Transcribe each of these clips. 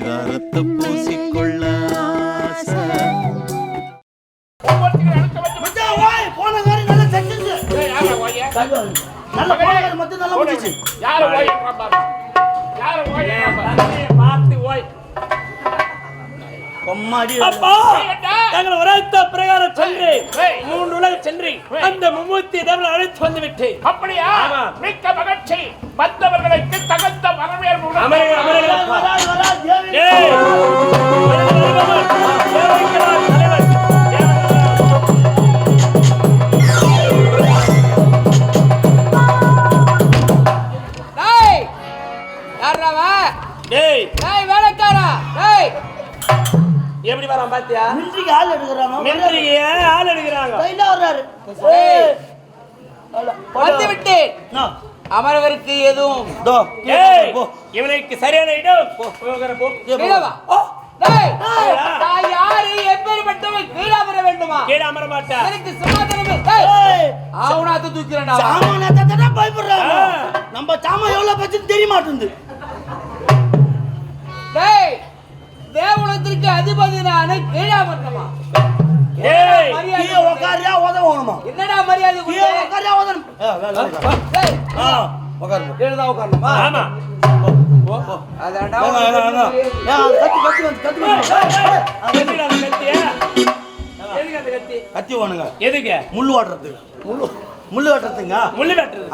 பரிதாரத்தை பூசிக்கொள்ள பிரகாரம் சென்று மூன்று உலக சென்று அந்த மும்மூர்த்தி தேவனை அழைத்து வந்து விட்டேன் அப்படியா. மிக்க மகிழ்ச்சி. வந்தவர்களுக்கு எப்படி வரான் பாத்தியா? மிலிட்டரிக்கு ஆள் எடுக்கறாங்க. மிலிட்டரிக்கு ஏன் ஆள் எடுக்கிறாங்க. கையில வர்றாரு. வந்து என்ன? அமரவருக்கு எதுவும். இவனுக்கு சரியான இடம். யாரு எப்பேற்பட்டவன் கீழே வர வேண்டுமா? கீழே அமர மாட்டா எனக்கு சமாதானமே ஆவுனாத்து தூக்கிறேன்டா. சாமான் ஏத்தத்தான் பயப்படுறாங்க. ஆ. நம்ம சாமான் எவ்வளவு தெரிய மாட்டேங்குது. டேய் தேவலத்திற்கு அதிபதி நானு கீழே வரணுமா? ஏய் மரியாதை கீழே உக்காரியா உதவணுமா? என்னடா மரியாதை? உக்காரியா உதவணும். ஏ, வேலை, வேலை. டேய் ஆ, உக்காருங்க. கீழே தான் உட்காரணுமா ஆமா கத்தி கத்தி வந்து கத்தி வந்து. எதுக்கு அந்த கத்திய எதுக்கு அந்த கத்தி? கத்தி வேணுங்க. எதுக்கு? முள்ளு வாட்டுறதுக்கு முள்ளு. முள்ளு வெட்டுறதுங்க. முள்ளு வெட்டுறது.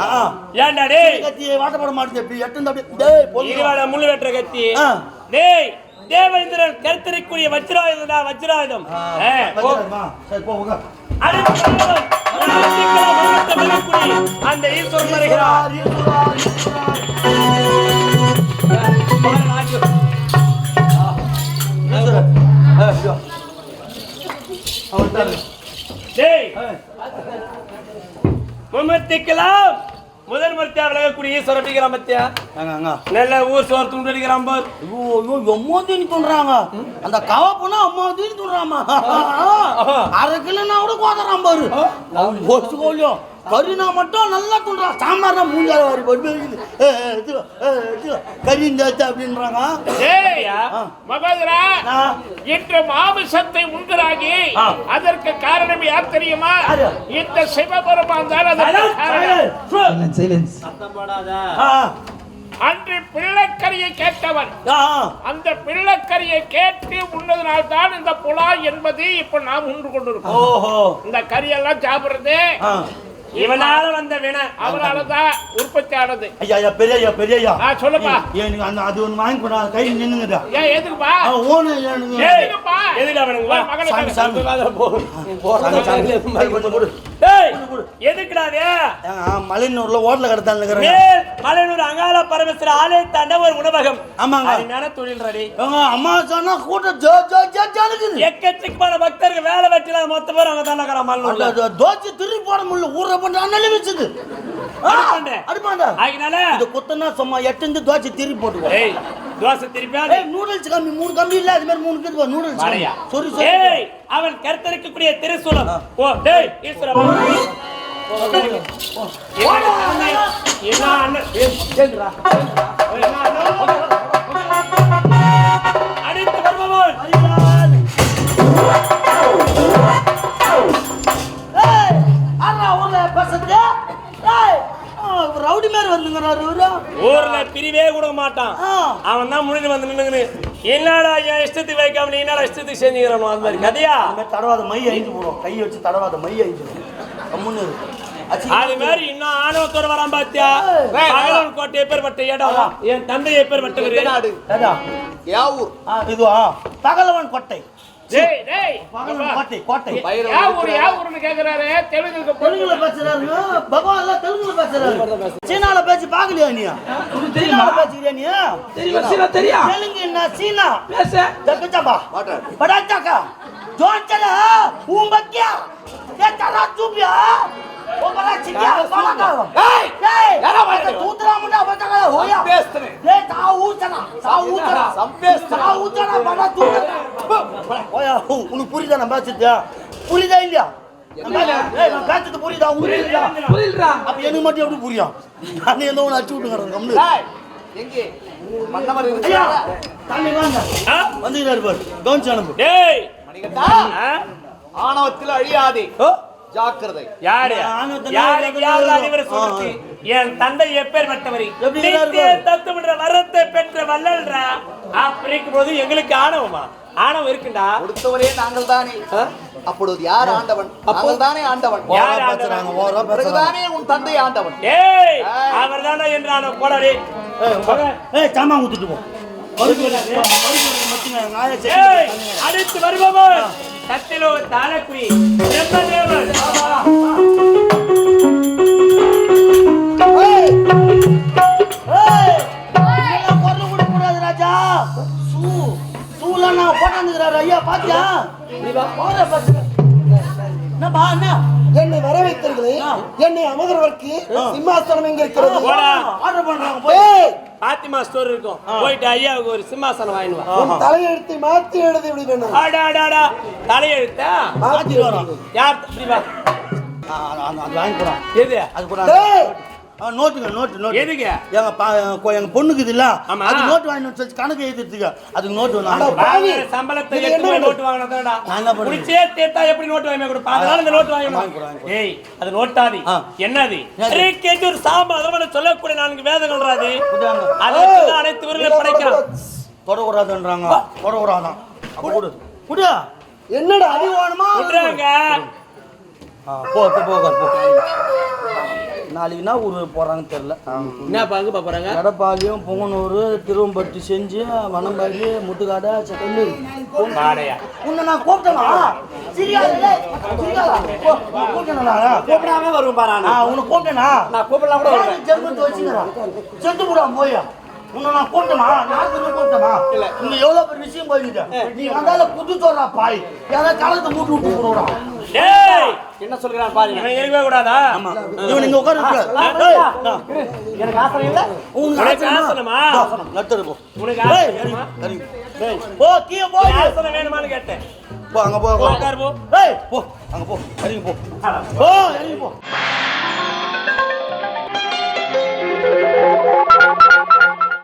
ஏன்டா டேய்? கத்தி வாட்டப்பட மாட்டேங்குது இப்படி எட்டு அப்படியே டேய் முள்ளு வெட்டுற கத்தி? ஆ. டேய். தேவேந்திரன் கருத்தரிக்கூடிய வஜ்ராயுதம்டா வஜ்ராயுதம். அந்த ஈஸ்வரன் வருகிறார். ஈஸ்வரா, முதல் மூர்த்தியா விலகக்கூடிய ஈஸ்வரன் அங்க, அங்க. நல்ல ஊர் சோறு துண்டு அடிக்கிறான் பார் எம்மா தீனி தூண்டுறாங்க. அந்த கவ போனா அம்மா தீனி தூண்டுறாமா அரை கிலோனா கூட கோதறான் பாரு கோலியும் கறினா மட்டும் நல்லா தூண்டுறான் சாம்பார்னா மூஞ்சால வாரி போட்டு இது, கறி இந்த இது அப்படின்றாங்க. மகோதரா. இன்று மாமிசத்தை உண்கிறாகி. அதற்கு காரணம் யார் தெரியுமா? இந்த சிவபெருமான் தான் அன்று பிள்ளைக்கரியை கேட்டவன். அந்த பிள்ளைக்கரியை கேட்டு உண்ணதுனால் தான் இந்த புலா என்பது இப்ப நாம் உண்டு கொண்டிருக்கோம் இந்த கறியெல்லாம் சாப்பிடுறது. இவனால வந்த வினை அவராலதான் உற்பத்தி ஆனது ஐயா ஐயா பெரிய ஐயா பெரிய ஐயா சொல்லுப்பா. எனக்கு அந்த அது ஒன்று வாங்கி போடா கை நின்னுங்கடா. ஏன் எதுக்குப்பா? ஓனு எனக்கு எதுக்குப்பா? எதுக்கு அவனுக்கு சாமி. சாமி. சாமி, சாமி. அது கொஞ்சம் கொடு. டேய் எதுக்குடா அது? ஏங்க, மலையனூர்ல ஹோட்டல கடத்தான் மலையனூர் அங்காள பரமேஸ்வர ஆலயத்தாண்ட ஒரு உணவகம். ஆமாங்க. அருமையான தொழில் ரடி அம்மா சொன்னா கூட்டம் ஜோ ஜோ எக்கச்சக்கமான வேலை வெட்டில மொத்த பேர் அங்க தானே தோச்சு திருப்பி போட முடியல. ஊற பண்ண அண்ணலி வச்சுது அதனால இது குத்தனா சும்மா எட்டு தோச்சு திருப்பி போட்டுக்கோ தோசை திருப்பியா? ஏய் நூடுல்ஸ் கம்மி மூணு கம்மி இல்ல அது மாதிரி மூணு இருக்குது நூடுல்ஸ். சொரி சொரி அவன் கருத்தரிக்கக்கூடிய திருசூலம் ஓ டேய் ஈஸ்வர. என்ன அண்ணன். என்ன அண்ணன்? ரவுடி மாதிரி வந்துங்கறாரு ஊர்ல பிரிவே கொடுக்க மாட்டான். அவன் தான் முன்னாடி வந்து நின்னுங்கன்னு என்னடா என் இஷ்டத்துக்கு வைக்காம நீ என்னடா இஷ்டத்துக்கு செஞ்சுக்கிறோம் அந்த மாதிரி? கதையா? தடவாத மை ஐந்து போடும். கையை வச்சு தடவாத மை ஐந்து கம்முன்னு இரு. அச்சி. அது மாதிரி இன்னும் ஆணவத்தோட வரான் பாத்தியா? பகலவன் கோட்டை எப்பேற்பட்ட இடம் என் தந்தை எப்பேற்பட்டவர் ஏடா? ஆ, இதுவா? பகலவன் கோட்டை. டேய் டேய். பகலவன் கோட்டை கோட்டை. யா ஊரு யா ஊருன்னு கேக்குறாரு. தெலுங்குக்கு தெலுங்குல பேசுறாருங்க பகவான் எல்லாம் தெலுங்குல பேசுறாரு. சீனால பேசி பாக்கலையா நீ? சீனால பேசுறியா நீ? தெலுங்கு என்ன? சீனா? படாச்சாக்கா? જોન ચલે હા હું બક્યા એ તારા ચૂપ યા ઓ બરા ચિયા કોલા કાવ એય એરા ભાઈ દૂતરા મુંડા બતાલા હોયા સંપેસ્તને એ તા ઊચના તા ઊચના સંપેસ્ત તા ઊચના બરા તું ઓય ઉનું પુરીદા નંબર ચિયા புரியுதா இல்லையா? காத்துக்கு புரியுதா? புரியுதா? புரியலடா. அப்ப மட்டும் எப்படி புரியும்? நான் எந்த ஒன்று அடிச்சு விட்டுக்கிறேன் கம்மு எங்கே? தண்ணி வாங்க. வந்துக்கிறாரு பாரு. டேய் ஆணவத்தில் அழியாதே. ஜாக்கிரதை. யாரு ஆணவத்துல யாரு யாரு அறிவுரை சொல்லுச்சு? என் தந்தை எப்பேற்பட்டவர். தத்துவன்ற வரத்தை பெற்ற வல்லல்ரா அப்படிக்கும் போது எங்களுக்கு ஆணவமா? ஆணவம் இருக்குண்டா? கொடுத்தவரே நாங்கள் தானே அப்பொழுது யார் ஆண்டவன்? தானே ஆண்டவன். யார் ஆண்டவன்? பிறகுதானே உன் தந்தை ஆண்டவன். ஏய் அவர் தானே என்று ஆணவம் போடாடி ஏய் சாமான் ஊத்திட்டு போ. அடுத்து வருபவர் சத்திலோ தாளக்குடி பிரம்மதேவர் ராஜா போட்டாந்துக்கிறாரு ஐயா பாத்தியா போற பஸ் என்னப்பா என்ன என்னை அமர்வதற்கு சிம்மாசனம் எங்க இருக்கிறது. ஆர்டர் பண்றாங்க பாத்திமா ஸ்டோர் இருக்கும். போயிட்டு ஐயாவுக்கு ஒரு சிம்மாசனம் வாங்கிட்டு வா. உன் தலையெழுத்தை மாற்றி எழுதி விடுவேன் தலையெழுத்தா? வரோம். யார் வாங்கி போறான் எது? அது கூட நோட்டுங்க நோட்டு நோட்டு எதுக்கு? எங்க எங்க பொண்ணுக்கு இது இல்ல. ஆமா. அது நோட்டு வாங்கி சொல்லி கணக்கு எழுதிட்டுங்க அதுக்கு நோட்டு வேணும் சம்பளத்தை இது? நோட்டு வாங்கினதாடா நான்? குடிச்சே தேத்தா எப்படி நோட்டு வாங்கி கொடுப்பா? அதனால இந்த நோட்டு வாங்கி கொடு, கொடு. ஏய் அது நோட்டாதி. என்னது? என்னது? கேட்டு ஒரு சாம்பா அதெல்லாம் சொல்லக்கூடிய நான்கு வேதங்கள் ராது குடியாங்க. அதற்கு அனைத்து விரலை படைக்கிறான் தொடக்கூடாதுன்றாங்க. தொடக்கூடாதான். கொடு குடியா என்னடா? ஆ, போ போ போ. நாளைக்கு என்ன ஊர் போறாங்கன்னு தெரியல. என்ன பங்கு பாக்குறாங்க எடப்பாளையம் பொங்கனூர் திருவம்பட்டி செஞ்சு வனம்பாடி முட்டுக்காடை வாடையா உன்னை நான் கூப்பிட்டேனா? சிரியாதா? கூப்பிட்டேனா கூப்பிடாம வரும் பாரு ஆ உன்னை கூப்பிட்டேனா? நான் கூப்பிடலாம் கூட வருவேன். வச்சுக்கிறேன் செத்து போடா போய்? உன்னை நான் கூப்பிட்டேனா நான் திரும்ப கூப்பிட்டேனா இல்ல. இங்க எவ்வளவு பெரிய விஷயம் போயிட்டு நீ வந்தால புது சொல்றா பாய். யாராவது காலத்தை மூட்டு விட்டு போடுறா டேய்! என்ன சொல்கிறான் பாருங்க இவன் இருக்கவே கூடாதா? ஆமா. இவன் இங்க உட்காரு எனக்கு ஆசை இல்லை. உனக்கு ஆசனமா? நட்டுரு போ. உனக்கு ஏய், ஆசனம் இறங்கி. போ கீழே போ. ஆசனம் வேணுமான்னு கேட்டேன். போ அங்க போ அங்க போ. உட்காரு போ. ஏய் போ. அங்க போ. இறங்கி போ. போ இறங்கி போ.